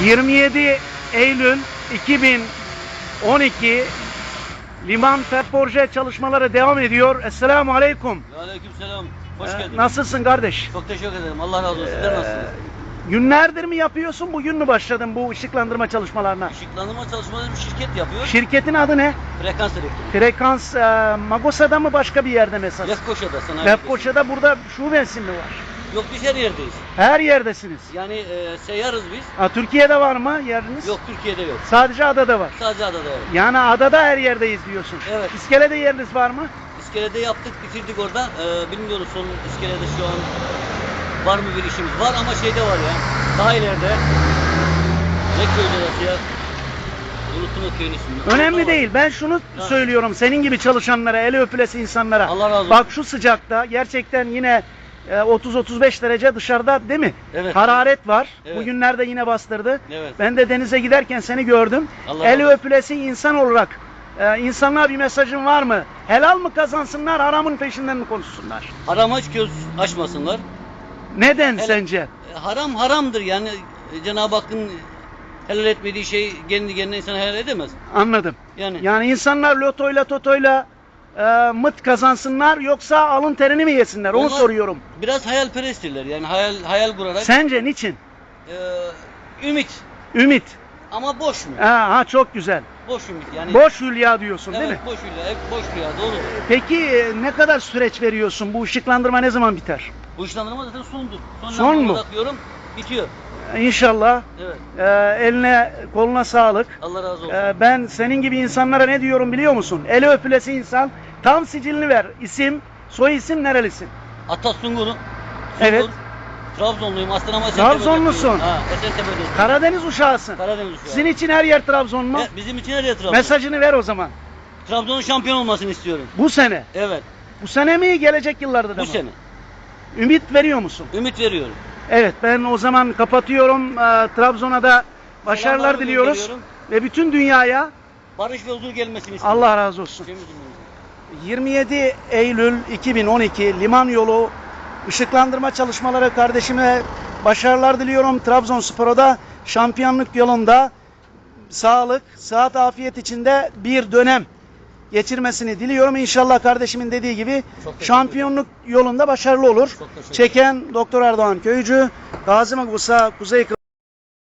27 Eylül 2012 Liman Ferporje çalışmaları devam ediyor. Esselamu Aleyküm. Aleykümselam. Hoş Ee, geldin. nasılsın kardeş? Çok teşekkür ederim. Allah razı olsun. Sizler nasılsınız? Günlerdir mi yapıyorsun? Bugün mü başladın bu ışıklandırma çalışmalarına? Işıklandırma çalışmaları bir şirket yapıyor. Şirketin adı ne? Frekans elektrik. Frekans e, Magosa'da mı başka bir yerde mi esas? Lefkoşa'da sanayi. Lefkoşa'da burada şubesi mi var? Yok biz her yerdeyiz. Her yerdesiniz. Yani e, seyyarız biz. Ha, Türkiye'de var mı yeriniz? Yok Türkiye'de yok. Sadece adada var. Sadece adada var. Yani adada her yerdeyiz diyorsun. Evet. İskelede yeriniz var mı? İskelede yaptık, bitirdik orada. E, bilmiyoruz son iskelede şu an var mı bir işimiz. Var ama şeyde var ya. Daha ileride. Ne köyde orası ya? Unuttum o köyün ismini. Önemli Orada var. değil. Ben şunu Ha. söylüyorum senin gibi çalışanlara, eli öpülesi insanlara. Allah razı olsun. Bak şu sıcakta gerçekten yine e, 30-35 derece dışarıda değil mi? Evet. Hararet var. Evet. Bugünlerde yine bastırdı. Evet. Ben de denize giderken seni gördüm. Allah razı olsun. öpülesi insan olarak e, insanlığa bir mesajın var mı? Helal mı kazansınlar, haramın peşinden mi konuşsunlar? Haram aç göz açmasınlar. Neden Hele- sence? E, Haram haramdır yani e, Cenab-ı Hakk'ın helal etmediği şey kendi kendine insan helal edemez. Anladım. Yani Yani insanlar lotoyla totoyla e, mıt kazansınlar yoksa alın terini mi yesinler? Onu Onlar- soruyorum. biraz hayalperesttirler yani hayal hayal kurarak Sence niçin? e, ümit Ümit. ama boş mu? Ha, ha çok güzel. Boş ümit yani. Boş hülya diyorsun evet, değil mi? boş hülya, hep boş rüya doğru. Peki e, ne kadar süreç veriyorsun? Bu ışıklandırma ne zaman biter? Bu işlemlerime zaten sondur. Son, Son mu? takıyorum, bitiyor. İnşallah Evet. e, eline koluna sağlık. Allah razı olsun. E, ben senin gibi insanlara ne diyorum biliyor musun? Eli öpülesi insan tam sicilini ver. İsim, soy isim nerelisin? Atas Sungur'u. Evet. Trabzonluyum. Aslan ama Trabzonlusun. Ha, Esentepe'de. Karadeniz uşağısın. Karadeniz uşağı. Sizin için her yer Trabzon mu? E, bizim için her yer Trabzon. Mesajını ver o zaman. Trabzon'un şampiyon olmasını istiyorum. Bu sene. Evet. Bu sene mi gelecek yıllarda da Bu mı? sene. Ümit veriyor musun? Ümit veriyorum. Evet ben o zaman kapatıyorum. Ee, Trabzon'a da başarılar diliyoruz. Ve bütün dünyaya Barış ve huzur gelmesini istiyorum. Allah razı olsun. Tüm cümlemize. 27 Eylül 2012 liman yolu ışıklandırma çalışmaları kardeşime başarılar diliyorum. Trabzonspor'a da şampiyonluk yolunda sağlık, sıhhat, afiyet içinde bir dönem geçirmesini diliyorum. İnşallah kardeşimin dediği gibi şampiyonluk yolunda başarılı olur. Çeken Doktor Erdoğan Köycü, Gazi Magusa, Kuzey